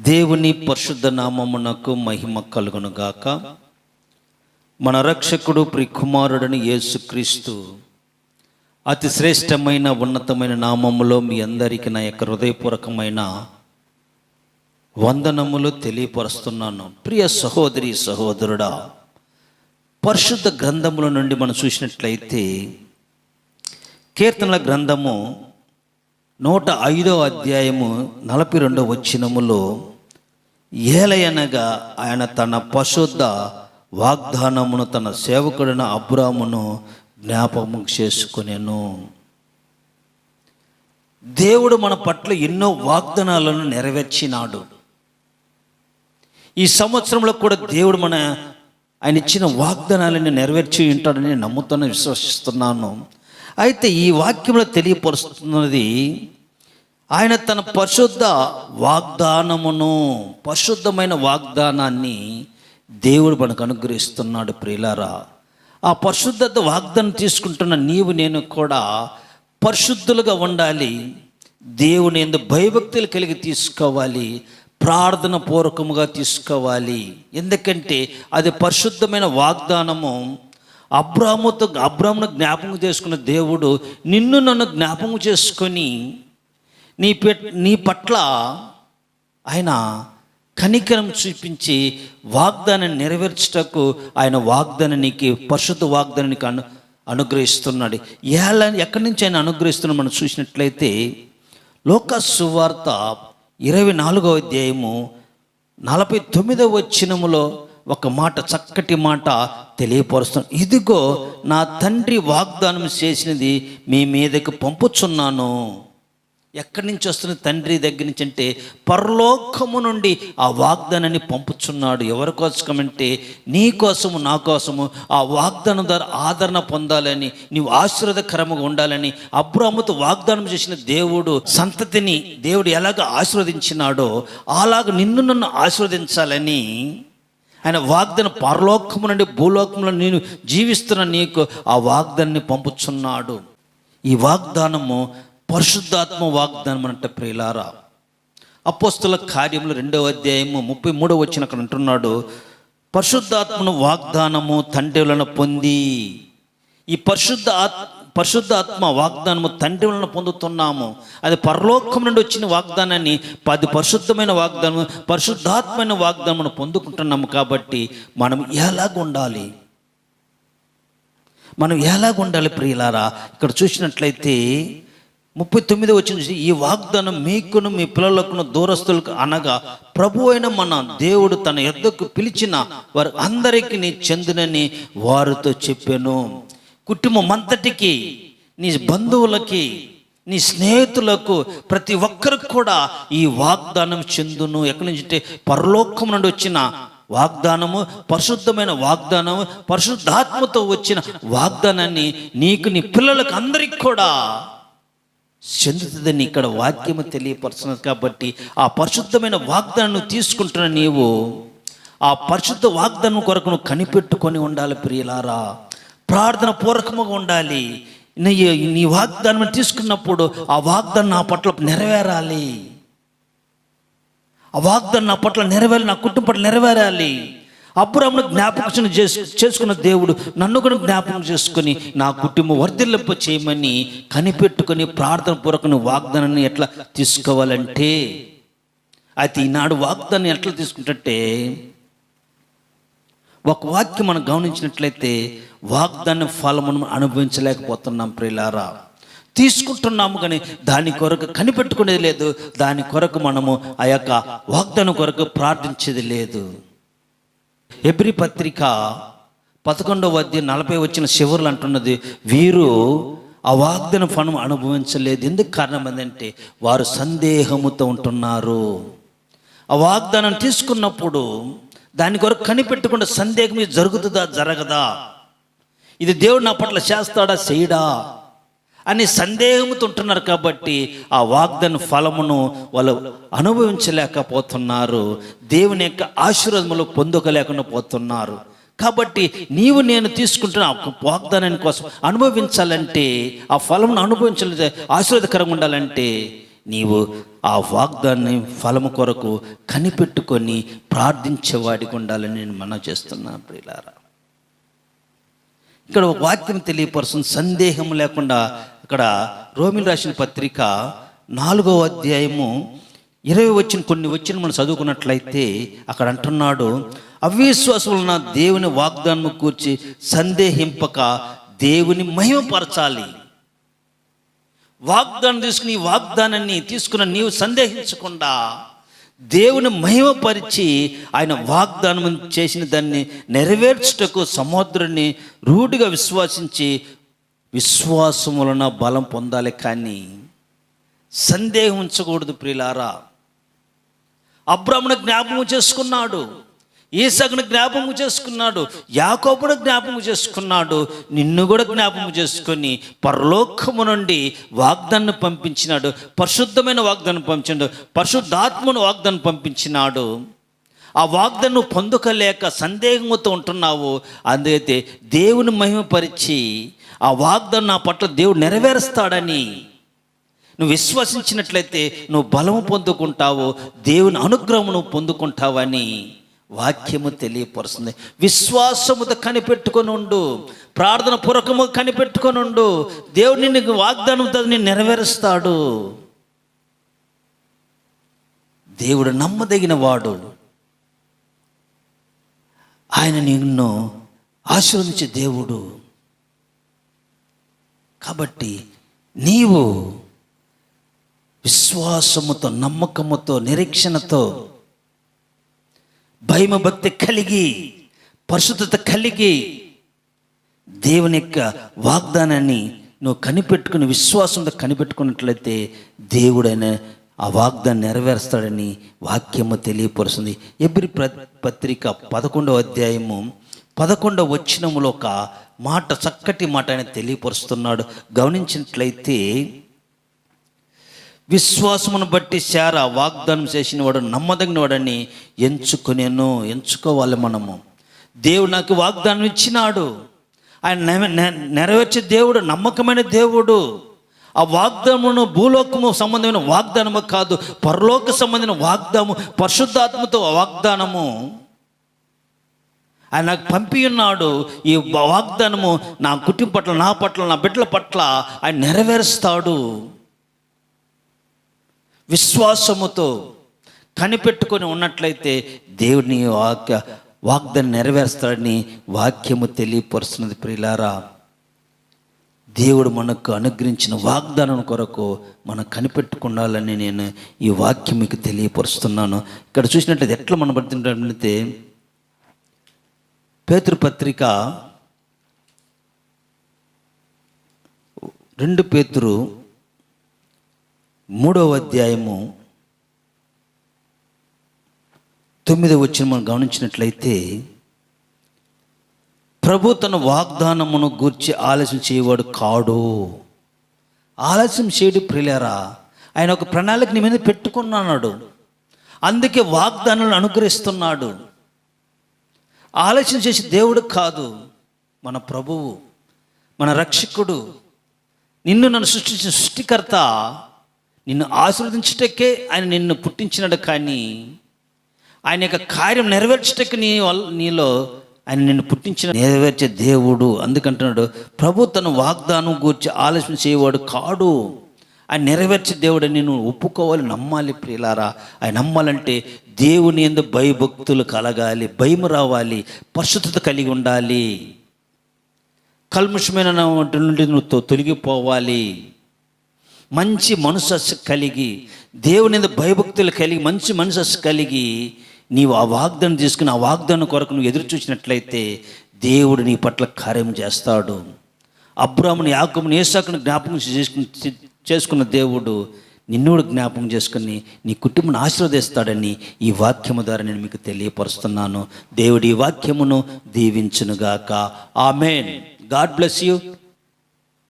దేవుని పరిశుద్ధ నామమునకు మహిమ కలుగునుగాక. మన రక్షకుడు ప్రికుమారుడని యేసుక్రీస్తు అతి శ్రేష్టమైన ఉన్నతమైన నామములో మీ అందరికీ నా యొక్క హృదయపూర్వకమైన వందనములు తెలియపరుస్తున్నాను. ప్రియ సహోదరి సహోదరుడా పరిశుద్ధ గ్రంథముల నుండి మనం చూసినట్లయితే కీర్తనల గ్రంథము నూట ఐదో అధ్యాయము నలభై రెండో వచ్చినములో ఏలయనగా ఆయన తన పశుద్ధ వాగ్దానమును తన సేవకుడైన అబ్రామును జ్ఞాపకం చేసుకునేను. దేవుడు మన పట్ల ఎన్నో వాగ్దానాలను నెరవేర్చినాడు. ఈ సంవత్సరంలో కూడా దేవుడు మన ఆయన ఇచ్చిన వాగ్దానాలను నెరవేర్చి ఉంటాడని నేను నమ్ముతాను విశ్వసిస్తున్నాను. అయితే ఈ వాక్యంలో తెలియపరుస్తున్నది ఆయన తన పరిశుద్ధ వాగ్దానమును పరిశుద్ధమైన వాగ్దానాన్ని దేవుడు మనకు అనుగ్రహిస్తున్నాడు ప్రియులారా. ఆ పరిశుద్ధత వాగ్దానం తీసుకుంటున్న నీవు నేను కూడా పరిశుద్ధులుగా ఉండాలి. దేవుని ఎందు భయభక్తులు కలిగి తీసుకోవాలి. ప్రార్థన పూర్వకముగా తీసుకోవాలి. ఎందుకంటే అది పరిశుద్ధమైన వాగ్దానము. అబ్రాహ్మతో అబ్రాహ్మను జ్ఞాపకం చేసుకున్న దేవుడు నిన్ను నన్ను జ్ఞాపకం చేసుకొని నీ పె నీ పట్ల ఆయన కనికరం చూపించి వాగ్దానాన్ని నెరవేర్చుటకు ఆయన వాగ్దానానికి పరిశుద్ధ వాగ్దానానికి అను అనుగ్రహిస్తున్నాడు. ఎలా ఎక్కడి నుంచి ఆయన అనుగ్రహిస్తున్నా మనం చూసినట్లయితే లోక సువార్త ఇరవై నాలుగవ అధ్యాయము నలభై తొమ్మిదవ వచ్చినములో ఒక మాట చక్కటి మాట తెలియపరుస్తాను ఇదిగో నా తండ్రి వాగ్దానం చేసినది మీ మీదకు పంపుచున్నాను. ఎక్కడి నుంచి వస్తున్న తండ్రి దగ్గర నుంచి అంటే పరలోకము నుండి ఆ వాగ్దానాన్ని పంపుచున్నాడు. ఎవరి కోసమంటే నీ కోసము నా కోసము ఆ వాగ్దానం ద్వారా ఆదరణ పొందాలని నీవు ఆశీర్వదకరముగా ఉండాలని అబ్రాహ్మతో వాగ్దానం చేసిన దేవుడు సంతతిని దేవుడు ఎలాగ ఆశీర్వదించినాడో అలాగ నిన్ను నన్ను ఆశీర్వదించాలని ఆయన వాగ్దానం పరలోకము నుండి భూలోకంలో నేను జీవిస్తున్న నీకు ఆ వాగ్దాన్ని పంపుచున్నాడు. ఈ వాగ్దానము పరిశుద్ధాత్మ వాగ్దానం అంటే ప్రియులారా. అపోస్తుల కార్యములు రెండవ అధ్యాయము ముప్పై మూడవ వచ్చిన అక్కడ అంటున్నాడు పరిశుద్ధాత్మను వాగ్దానము తండ్రిలను పొంది ఈ పరిశుద్ధ ఆత్ పరిశుద్ధాత్మ వాగ్దానము తండ్రి వలన పొందుతున్నాము. అది పరలోకం నుండి వచ్చిన వాగ్దానాన్ని పది పరిశుద్ధమైన వాగ్దానం పరిశుద్ధాత్మైన వాగ్దానమును పొందుకుంటున్నాము కాబట్టి మనం ఎలాగ ఉండాలి? మనం ఎలాగ ఉండాలి ప్రియులారా? ఇక్కడ చూసినట్లయితే ముప్పై తొమ్మిది వచ్చిన ఈ వాగ్దానం మీకును మీ పిల్లలకును దూరస్తులకు అనగా ప్రభు అయిన మన దేవుడు తన యొద్దకు పిలిచిన వారు అందరికీ నీ చెందునని వారితో చెప్పాను. కుటుంబం అంతటికి నీ బంధువులకి నీ స్నేహితులకు ప్రతి ఒక్కరికి కూడా ఈ వాగ్దానం చెందును. ఎక్కడి నుంచి అంటే పరలోకం నుండి వచ్చిన వాగ్దానము పరిశుద్ధమైన వాగ్దానము పరిశుద్ధాత్మతో వచ్చిన వాగ్దానాన్ని నీకు నీ పిల్లలకు అందరికి కూడా చెందుతుందని ఇక్కడ వాక్యము తెలియపరుస్తున్నది కాబట్టి ఆ పరిశుద్ధమైన వాగ్దానం తీసుకుంటున్న నీవు ఆ పరిశుద్ధ వాగ్దానం కొరకు నువ్వు కనిపెట్టుకొని ఉండాలి ప్రియులారా. ప్రార్థన పూర్వకముగా ఉండాలి. నీ నీ వాగ్దానం తీసుకున్నప్పుడు ఆ వాగ్దానం నా పట్ల నెరవేరాలి. ఆ వాగ్దానం నా పట్ల నెరవేరాలి నా కుటుంబం పట్ల నెరవేరాలి. అబ్రాహ్మను జ్ఞాపకం చేసుకున్న దేవుడు నన్ను కూడా జ్ఞాపకం చేసుకుని నా కుటుంబం వర్ధిల్లింప చేయమని కనిపెట్టుకొని ప్రార్థన పూర్వకం వాగ్దానాన్ని ఎట్లా తీసుకోవాలంటే అయితే ఈనాడు వాగ్దానం ఎట్లా తీసుకుంటే ఒక వాక్యం మనం గమనించినట్లయితే వాగ్దాన మనం అనుభవించలేకపోతున్నాం ప్రియులారా. తీసుకుంటున్నాము కానీ దాని కొరకు కనిపెట్టుకునేది లేదు దాని కొరకు మనము ఆ యొక్క వాగ్దానం కొరకు ప్రార్థించేది లేదు. ఎబ్రి పత్రిక పదకొండవ అధ్యాయం నలభై వచ్చిన శివర్లు అంటున్నది వీరు ఆ వాగ్దన ఫలం అనుభవించలేదు. ఎందుకు కారణం ఏంటంటే వారు సందేహముతో ఉంటున్నారు. ఆ వాగ్దానం తీసుకున్నప్పుడు దాని కొరకు కనిపెట్టకుండా సందేహం ఇది జరుగుతుందా జరగదా? ఇది దేవుడు నా పట్ల చేస్తాడా చేయడా? అని సందేహంతో ఉంటున్నారు కాబట్టి ఆ వాగ్దాన ఫలమును వాళ్ళు అనుభవించలేకపోతున్నారు. దేవుని యొక్క ఆశీర్వాదములు పొందుకోలేకుండా పోతున్నారు. కాబట్టి నీవు నేను తీసుకుంటున్న వాగ్దానాన్ని కోసం అనుభవించాలంటే ఆ ఫలమును అనుభవించాలంటే ఆశీర్వాదకరంగా ఉండాలంటే నీవు ఆ వాగ్దాన్ని ఫలము కొరకు కనిపెట్టుకొని ప్రార్థించేవాడికి ఉండాలని నేను మనం చేస్తున్నాను ప్రియులారా. ఇక్కడ ఒక వాక్యం తెలియపరుస్తుంది. సందేహం లేకుండా ఇక్కడ రోమిల్ రాసిన పత్రిక నాలుగో అధ్యాయము ఇరవై వచ్చిన కొన్ని వచ్చిన మనం చదువుకున్నట్లయితే అక్కడ అంటున్నాడు అవిశ్వాసములన దేవుని వాగ్దానం కూర్చి సందేహింపక దేవుని మహిమపరచాలి. వాగ్దానం తీసుకుని వాగ్దానాన్ని తీసుకున్న నీవు సందేహించకుండా దేవుని మహిమపరిచి ఆయన వాగ్దానం చేసిన దాన్ని నెరవేర్చుటకు సముద్రుని రూఢిగా విశ్వాసించి విశ్వాసం వలన బలం పొందాలి కానీ సందేహం ఉంచకూడదు ప్రిలారా అబ్రాహ్మణ జ్ఞాపకం చేసుకున్నాడు. ఈసాకును జ్ఞాపకం చేసుకున్నాడు యాకోబును జ్ఞాపకం చేసుకున్నాడు నిన్ను కూడా జ్ఞాపకం చేసుకొని పరలోకము నుండి వాగ్దాన్ని పంపించినాడు పరిశుద్ధమైన వాగ్దానం పంపించాడు పరిశుద్ధాత్మను వాగ్దానం పంపించినాడు. ఆ వాగ్దాన్ని పొందుకలేక సందేహంతో ఉంటున్నావు అందుకైతే దేవుని మహిమపరిచి ఆ వాగ్దానం నా పట్ల దేవుడు నెరవేరుస్తాడని. నువ్వు విశ్వసించినట్లయితే నువ్వు బలము పొందుకుంటావు దేవుని అనుగ్రహం నువ్వు పొందుకుంటావని. వాక్యము తెలియపరుస్తుంది. విశ్వాసముతో కనిపెట్టుకొని ఉండు. ప్రార్థన పూర్వకము కనిపెట్టుకొని ఉండు. దేవుడు నిన్ను వాగ్దానంతో నేను నెరవేరుస్తాడు. దేవుడు నమ్మదగిన వాడు. ఆయన నిన్ను ఆశీర్వదించే దేవుడు. కాబట్టి నీవు విశ్వాసముతో నమ్మకముతో నిరీక్షణతో భయమ భక్తి కలిగి పరిశుద్ధత కలిగి దేవుని యొక్క వాగ్దానాన్ని నువ్వు కనిపెట్టుకుని విశ్వాసంతో కనిపెట్టుకున్నట్లయితే దేవుడైన ఆ వాగ్దాన్ని నెరవేరుస్తాడని వాక్యము తెలియపరుస్తుంది. ఎబ్రి పత్రిక పదకొండవ అధ్యాయము పదకొండవ వచ్చినములో ఒక మాట చక్కటి మాట ఆయన తెలియపరుస్తున్నాడు. గమనించినట్లయితే విశ్వాసమును బట్టి శార వాగ్దానం చేసిన వాడు నమ్మదగిన వాడని ఎంచుకునేను ఎంచుకోవాలి మనము. దేవుడు నాకు వాగ్దానం ఇచ్చినాడు. ఆయన నెరవేర్చే దేవుడు నమ్మకమైన దేవుడు. ఆ వాగ్దానమును భూలోకము సంబంధమైన వాగ్దానము కాదు పరలోక సంబంధించిన వాగ్దానము పరిశుద్ధాత్మతో వాగ్దానము. ఆయన నాకు పంపి ఉన్నాడు ఈ వాగ్దానము నా కుటుంబం పట్ల నా పట్ల నా బిడ్డల పట్ల ఆయన నెరవేరుస్తాడు. విశ్వాసముతో కనిపెట్టుకొని ఉన్నట్లయితే దేవుని వాక్య వాగ్దాన్ని నెరవేరుస్తాడని వాక్యము తెలియపరుస్తున్నది ప్రియులారా. దేవుడు మనకు అనుగ్రహించిన వాగ్దానం కొరకు మనం కనిపెట్టుకుండాలని నేను ఈ వాక్యం మీకు తెలియపరుస్తున్నాను. ఇక్కడ చూసినట్లయితే ఎట్లా మనం పడుతుంటే పేతృపత్రిక రెండు పేతురు మూడవ అధ్యాయము తొమ్మిదవ వచ్చిన మనం గమనించినట్లయితే ప్రభు తన వాగ్దానమును గూర్చి ఆలస్యం చేయవాడు కాడు. ఆలస్యం చేయడు ప్రిలేరా ఆయన ఒక ప్రణాళిక నీ మీద పెట్టుకున్నాడు. అందుకే వాగ్దానాలను అనుగ్రహిస్తున్నాడు. ఆలోచన చేసి దేవుడు కాదు మన ప్రభువు మన రక్షకుడు. నిన్ను నన్ను సృష్టించిన సృష్టికర్త నిన్ను ఆశీర్వదించటకే ఆయన నిన్ను పుట్టించినాడు కానీ ఆయన యొక్క కార్యం నెరవేర్చటకు నీ వల్ల నీలో ఆయన నిన్ను పుట్టించిన నెరవేర్చే దేవుడు. అందుకంటున్నాడు ప్రభు తన వాగ్దానం గూర్చి ఆలోచన చేయవాడు కాడు. ఆయన నెరవేర్చే దేవుడు నేను ఒప్పుకోవాలి నమ్మాలి ప్రియులారా. ఆయన నమ్మాలంటే దేవుని ఎందు భయభక్తులు కలగాలి భయం రావాలి పరిశుద్ధత కలిగి ఉండాలి. కల్ముషమైన వాటి నుండి నువ్వు తొలగిపోవాలి. మంచి మనసస్సు కలిగి దేవుని భయభక్తులు కలిగి మంచి మనసస్సు కలిగి నీవు ఆ వాగ్దానం తీసుకుని ఆ వాగ్దానం కొరకు నువ్వు ఎదురు చూసినట్లయితే దేవుడు నీ పట్ల కార్యం చేస్తాడు. అబ్రాహ్మని యాకముని ఏసాకుని జ్ఞాపకం చేసుకుని చేసుకున్న దేవుడు నిన్ను కూడా జ్ఞాపకం చేసుకుని నీ కుటుంబం ఆశీర్వదిస్తాడని ఈ వాక్యము ద్వారా నేను మీకు తెలియపరుస్తున్నాను. దేవుడి ఈ వాక్యమును దీవించునుగాక. ఆమెన్. God bless you.